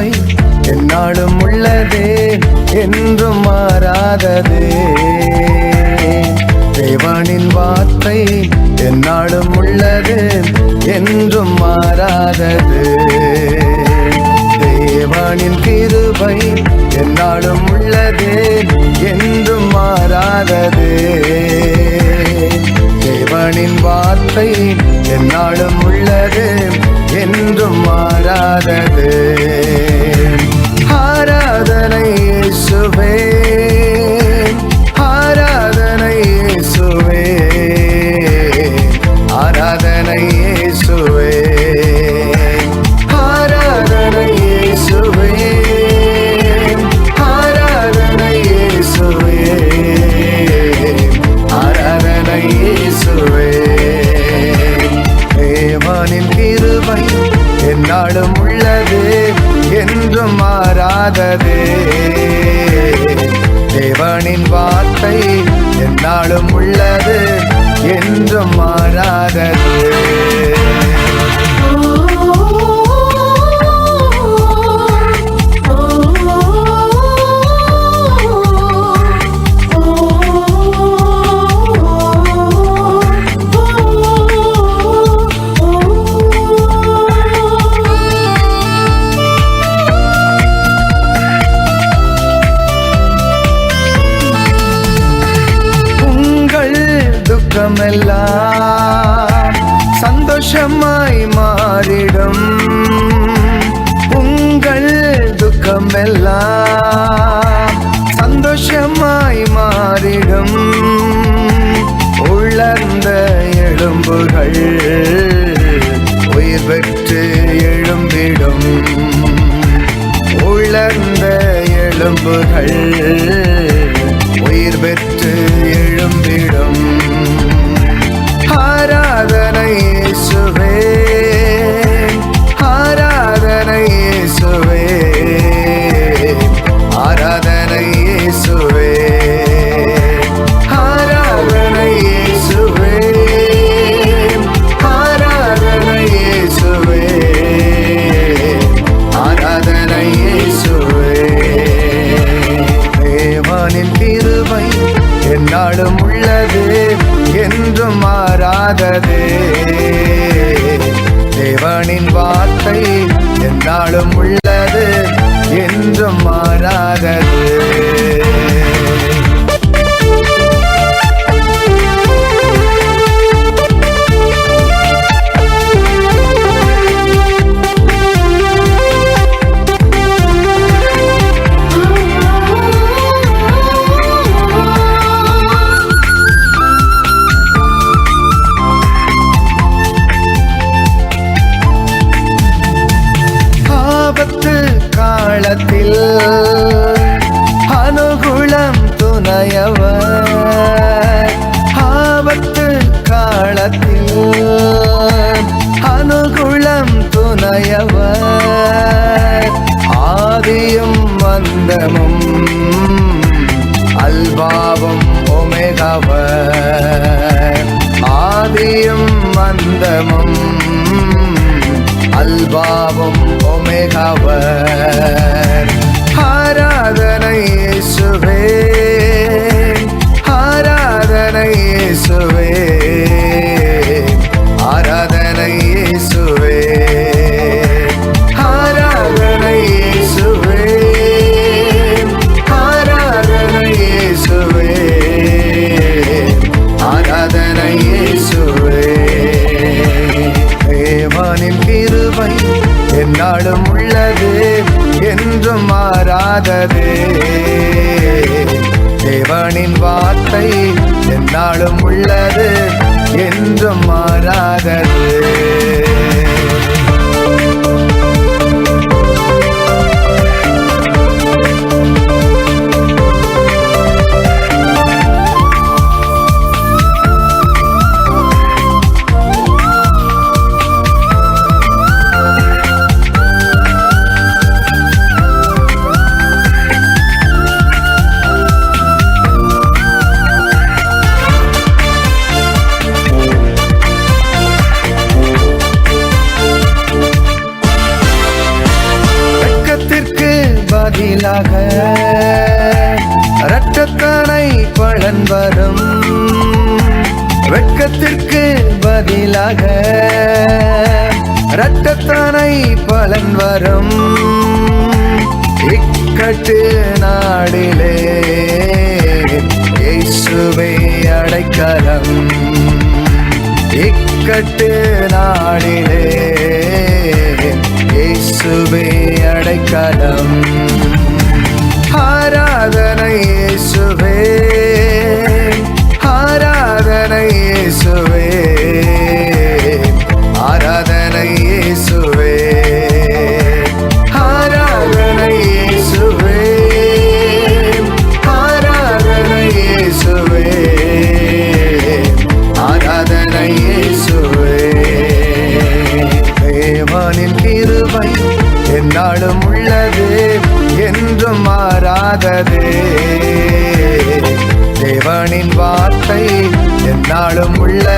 நோய் என்னாலும் உள்ளதே என்றும் மாறாததே. தேவானின் வார்த்தை என்னாலும் உள்ளது என்றும் மாறாதது. தேவானின் கிருபை என்னாலும் உள்ளது என்றும் மாறாதது. தேவனின் வார்த்தை என்னாலும் உள்ளது என்றும் மாறாதது. ஆராதனை இயேசுவே என்னாலும் உள்ளது துக்கமெல்லாம் சந்தோஷமாய் மாறிடும். உங்கள் துக்கமெல்லாம் சந்தோஷமாய் மாறிடும். உழர்ந்த எலும்புகள் உயிர் பெற்று எழும்பிடும். உலர்ந்த எலும்புகள் உயிர் பெற்று எழும்பிடும். என்னாலும் உள்ளது என்றும் மாறாதது. தேவனின் வார்த்தை என்னாலும் உள்ளது என்றும் மாறாதது. காலத்தில் அனுகுளம் துணையவர். ஆபத்து காலத்தில் அனுகுளம் துணையவர். ஆதியும் மந்தமும் அல்பாவும் ஒமேகாவர். ஆதியும் மந்தமும் அல்பாவும் ஒமேகாவர். ஆராதனை சுவே மாறாதது தேவனின் வார்த்தை என்னாலும் உள்ளது என்றும் மாறாதது. பதிலாக ரத்தத்தனை பலன் வரும். வெட்கத்திற்கு பதிலாக ரத்தத்தனை பலன் வரும். இக்கட்டு நாடிலே இயேசுவே அடைக்கலம். இக்கட்டு நாடிலே இயேசுவே அடைக்கலம். ஆராதனை இயேசு நாளும் உள்ள